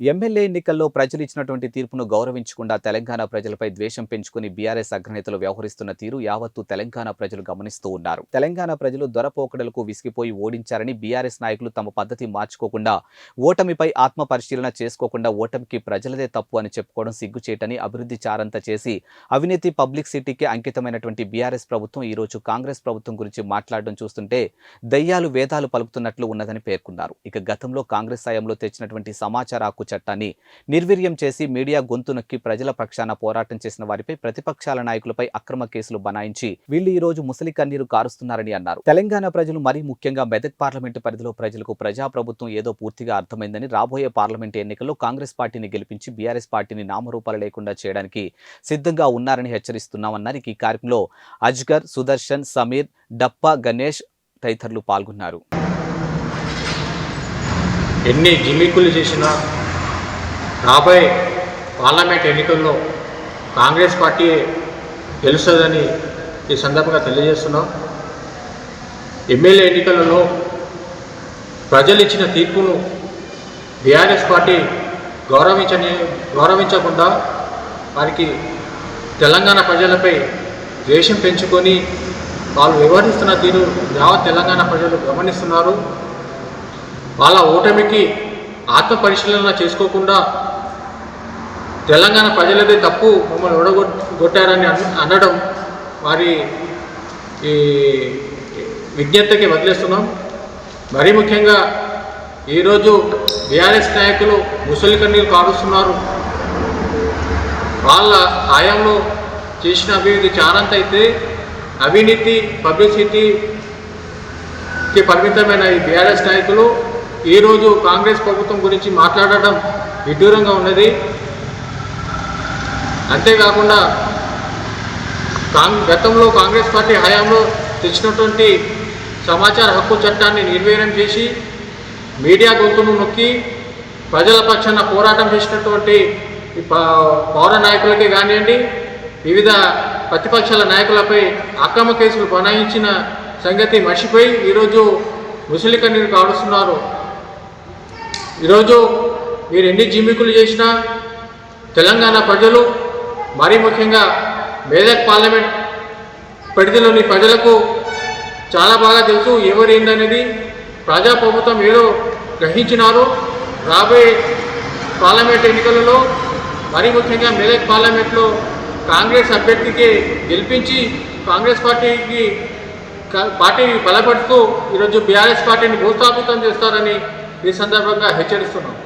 MLA ఎన్నికల్లో ప్రజలు ఇచ్చినటువంటి తీర్పును గౌరవించకుండా తెలంగాణ ప్రజలపై ద్వేషం పెంచుకుని బీఆర్ఎస్ అగ్రనేతలు వ్యవహరిస్తున్న తీరు యావత్తు తెలంగాణ ప్రజలు గమనిస్తూ ఉన్నారు. తెలంగాణ ప్రజలు దొరపోకడలకు విసిగిపోయి ఓడించారని బీఆర్ఎస్ నాయకులు తమ పద్ధతి మార్చుకోకుండా ఓటమిపై ఆత్మ పరిశీలన చేసుకోకుండా ఓటమికి ప్రజలదే తప్పు అని చెప్పుకోవడం సిగ్గుచేటని అభివృద్ధి చారంతా చేసి అవినీతి పబ్లిక్ సిటీకి అంకితమైనటువంటి బీఆర్ఎస్ ప్రభుత్వం ఈ రోజు కాంగ్రెస్ ప్రభుత్వం గురించి మాట్లాడడం చూస్తుంటే దయ్యాలు వేదాలు పలుకుతున్నట్లు ఉన్నదని పేర్కొన్నారు. ఇక గతంలో కాంగ్రెస్ సాయంలో తెచ్చినటువంటి సమాచార హక్కు చట్టాన్ని నిర్వీర్యం చేసి మీడియా గొంతు నొక్కి ప్రజల పక్షాన పోరాటం చేసిన వారిపై ప్రతిపక్షాల నాయకులపై అక్రమ కేసులు బనాయించి వీళ్ళు ఈ రోజు ముసలి కన్నీరు కారుస్తున్నారని అన్నారు. తెలంగాణ ప్రజలు మరీ ముఖ్యంగా మెదక్ పార్లమెంటు పరిధిలో ప్రజలకు ప్రజాప్రభుత్వం ఏదో పూర్తిగా అర్థమైందని రాబోయే పార్లమెంటు ఎన్నికల్లో కాంగ్రెస్ పార్టీని గెలిపించి బీఆర్ఎస్ పార్టీని నామరూపాలు లేకుండా చేయడానికి సిద్ధంగా ఉన్నారని హెచ్చరిస్తున్నామన్నారు. ఈ కార్యక్రమంలో అజ్గర్ సుదర్శన్ సమీర్ డప్ప గణేష్ తదితరులు పాల్గొన్నారు. ఎన్ని గిమికులు చేసినా రాబోయే పార్లమెంట్ ఎన్నికల్లో కాంగ్రెస్ పార్టీ గెలుస్తుందని ఈ సందర్భంగా తెలియజేస్తున్నాం. ఎమ్మెల్యే ఎన్నికలలో ప్రజలు ఇచ్చిన తీర్పును బీఆర్ఎస్ పార్టీ గౌరవించని గౌరవించకుండా వారికి తెలంగాణ ప్రజలపై ద్వేషం పెంచుకొని వాళ్ళు వ్యవహరిస్తున్న తీరు యావత్ తెలంగాణ ప్రజలు గమనిస్తున్నారు. వాళ్ళ ఓటమికి ఆత్మ పరిశీలన చేసుకోకుండా తెలంగాణ ప్రజలదే తప్పు మమ్మల్ని ఓడగొట్టారని అన- అనడం వారి ఈ విజ్ఞప్తికి వదిలేస్తున్నాం. మరీ ముఖ్యంగా ఈరోజు బీఆర్ఎస్ నాయకులు ముసలి కన్నీలు కారుస్తున్నారు. వాళ్ళ హయాంలో చేసిన అభివృద్ధి చాలంత అయితే అవినీతి పబ్లిసిటీకి పరిమితమైన ఈ బీఆర్ఎస్ నాయకులు ఈరోజు కాంగ్రెస్ ప్రభుత్వం గురించి మాట్లాడడం విడ్డూరంగా ఉన్నది. అంతేకాకుండా కాంగ్ గతంలో కాంగ్రెస్ పార్టీ హయాంలో తెచ్చినటువంటి సమాచార హక్కు చట్టాన్ని నిర్వీర్యం చేసి మీడియా గొంతును నొక్కి ప్రజల పక్షాన పోరాటం చేసినటువంటి పౌర నాయకులకే కానివ్వండి వివిధ ప్రతిపక్షాల నాయకులపై అక్రమ కేసులు బనాయించిన సంగతి మర్చిపోయి ఈరోజు ముసలి కన్నీరు కాడుస్తున్నారు ఈరోజు మీరు ఎన్ని జిమ్మికులు చేసినా తెలంగాణ ప్రజలు మరీ ముఖ్యంగా మేదక్ పార్లమెంట్ పరిధిలోని ప్రజలకు చాలా బాగా తెలుసు ఎవరు ఏందనేది ప్రజాప్రభుత్వం ఏదో గ్రహించినారు రాబోయే పార్లమెంట్ ఎన్నికలలో మరీ ముఖ్యంగా మేదక్ పార్లమెంట్లో కాంగ్రెస్ అభ్యర్థికి గెలిపించి కాంగ్రెస్ పార్టీకి పార్టీని బలపడుతూ ఈరోజు బీఆర్ఎస్ పార్టీని భూస్థాపితం చేస్తారని ఈ సందర్భంగా హెచ్చరిస్తున్నాం.